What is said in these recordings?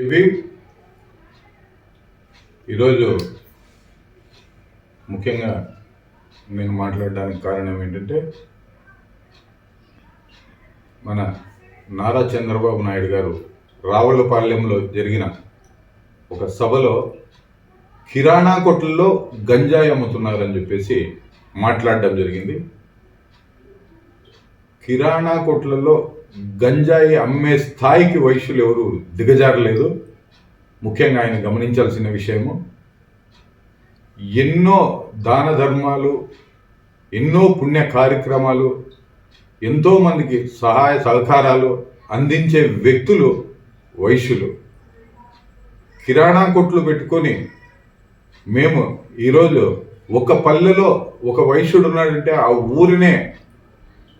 ఇవి ఈరోజు ముఖ్యంగా నేను మాట్లాడడానికి కారణం ఏంటంటే మన నారా చంద్రబాబు నాయుడు గారు రావులపాలెంలో జరిగిన ఒక సభలో కిరాణా కొట్లలో గంజాయి అమ్ముతున్నారని చెప్పేసి మాట్లాడడం జరిగింది. కిరాణా కొట్లలో గంజాయి అమ్మే స్థాయికి వైశ్యులు ఎవరు దిగజారలేదు. ముఖ్యంగా ఆయన గమనించాల్సిన విషయము ఎన్నో దాన ధర్మాలు ఎన్నో పుణ్య కార్యక్రమాలు ఎంతోమందికి సహాయ సహకారాలు అందించే వ్యక్తులు వైశ్యులు కిరాణా కొట్లు పెట్టుకొని మేము ఈరోజు ఒక పల్లెలో ఒక వైశ్యుడు ఉన్నాడంటే ఆ ఊరినే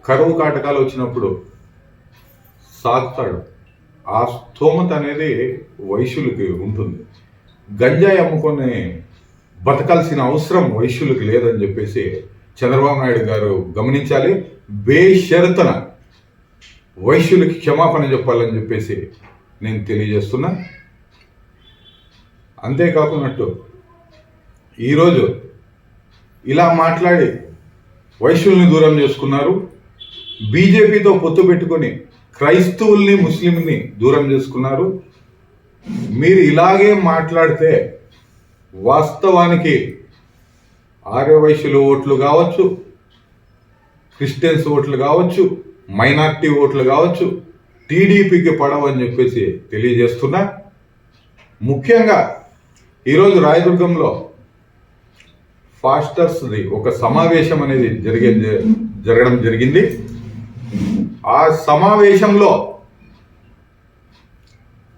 కరువు కాటకాలు వచ్చినప్పుడు సాగుతాడు. ఆ స్తోమత అనేది వైశ్యులకి ఉంటుంది. గంజాయి అమ్ముకొని బతకాల్సిన అవసరం వైశ్యులకు లేదని చెప్పేసి చంద్రబాబు నాయుడు గారు గమనించాలి. బేషరతన వైశ్యులకి క్షమాపణ చెప్పాలని చెప్పేసి నేను తెలియజేస్తున్నా. అంతేకాకున్నట్టు ఈరోజు ఇలా మాట్లాడి వైశ్యుల్ని దూరం చేసుకున్నారు. బీజేపీతో పొత్తు పెట్టుకొని క్రైస్తవుల్ని ముస్లింని దూరం చేసుకున్నారు. మీరు ఇలాగే మాట్లాడితే వాస్తవానికి ఆర్యవైశ్యుల ఓట్లు కావచ్చు క్రిస్టియన్స్ ఓట్లు కావచ్చు మైనార్టీ ఓట్లు కావచ్చు టీడీపీకి పడవని చెప్పేసి తెలియజేస్తున్నా. ముఖ్యంగా ఈరోజు రాయదుర్గంలో ఫాస్టర్స్ది ఒక సమావేశం అనేది జరిగే జరగడం జరిగింది. ఆ సమావేశంలో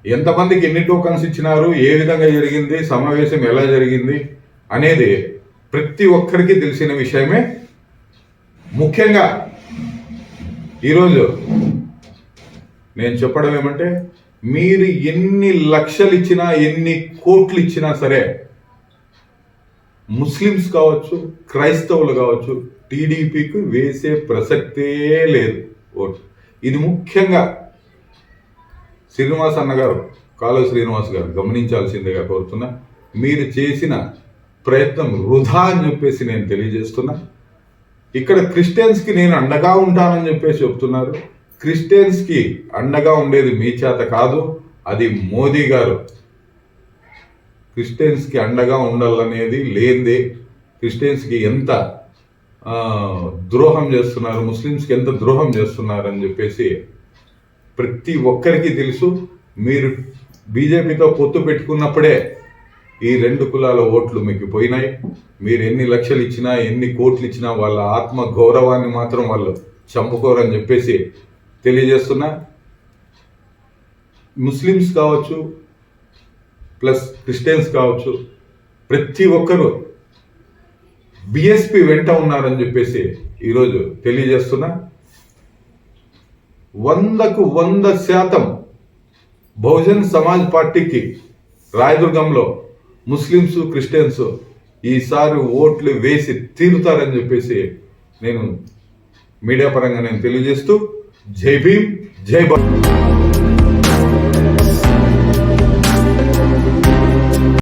ఎంతమందికి ఎన్ని టోకన్స్ ఇచ్చినారు ఏ విధంగా జరిగింది సమావేశం ఎలా జరిగింది అనేది ప్రతి ఒక్కరికి తెలిసిన విషయమే. ముఖ్యంగా ఈరోజు నేను చెప్పడం ఏమంటే మీరు ఎన్ని లక్షలు ఇచ్చినా ఎన్ని కోట్లు ఇచ్చినా సరే ముస్లిమ్స్ కావచ్చు క్రైస్తవులు కావచ్చు టీడీపీకి వేసే ప్రసక్తే లేదు. ఓట్లు ఇది ముఖ్యంగా శ్రీనివాస్ అన్నగారు కాలువ శ్రీనివాస్ గారు గమనించాల్సిందిగా కోరుతున్నా మీరు చేసిన ప్రయత్నం వృధా అని చెప్పేసి నేను తెలియజేస్తున్నా. ఇక్కడ క్రిస్టియన్స్కి నేను అండగా ఉంటానని చెప్పేసి చెప్తున్నారు. క్రిస్టియన్స్కి అండగా ఉండేది మీ చేత కాదు అది మోదీ గారు. క్రిస్టియన్స్కి అండగా ఉండాలనేది లేనిదే క్రిస్టియన్స్కి ఎంత ద్రోహం చేస్తున్నారు ముస్లిమ్స్కి ఎంత ద్రోహం చేస్తున్నారు అని చెప్పేసి ప్రతి ఒక్కరికి తెలుసు. మీరు బీజేపీతో పొత్తు పెట్టుకున్నప్పుడే ఈ రెండు కులాల ఓట్లు మీకు పోయినాయి. మీరు ఎన్ని లక్షలు ఇచ్చినా ఎన్ని కోట్లు ఇచ్చినా వాళ్ళ ఆత్మ గౌరవాన్ని మాత్రం వాళ్ళు చంపుకోరని చెప్పేసి తెలియజేస్తున్నా. ముస్లిమ్స్ కావచ్చు ప్లస్ క్రిస్టియన్స్ కావచ్చు ప్రతి ఒక్కరూ బిఎస్పి వెంట ఉన్నారని చెప్పేసి ఈరోజు తెలియజేస్తున్నా. వందకు వంద శాతం బహుజన్ సమాజ్ పార్టీకి రాయదుర్గంలో ముస్లిమ్స్ క్రిస్టియన్స్ ఈసారి ఓట్లు వేసి తీరుతారని చెప్పేసి నేను మీడియా పరంగా నేను తెలియజేస్తూ జై భీమ్ జై భారత్.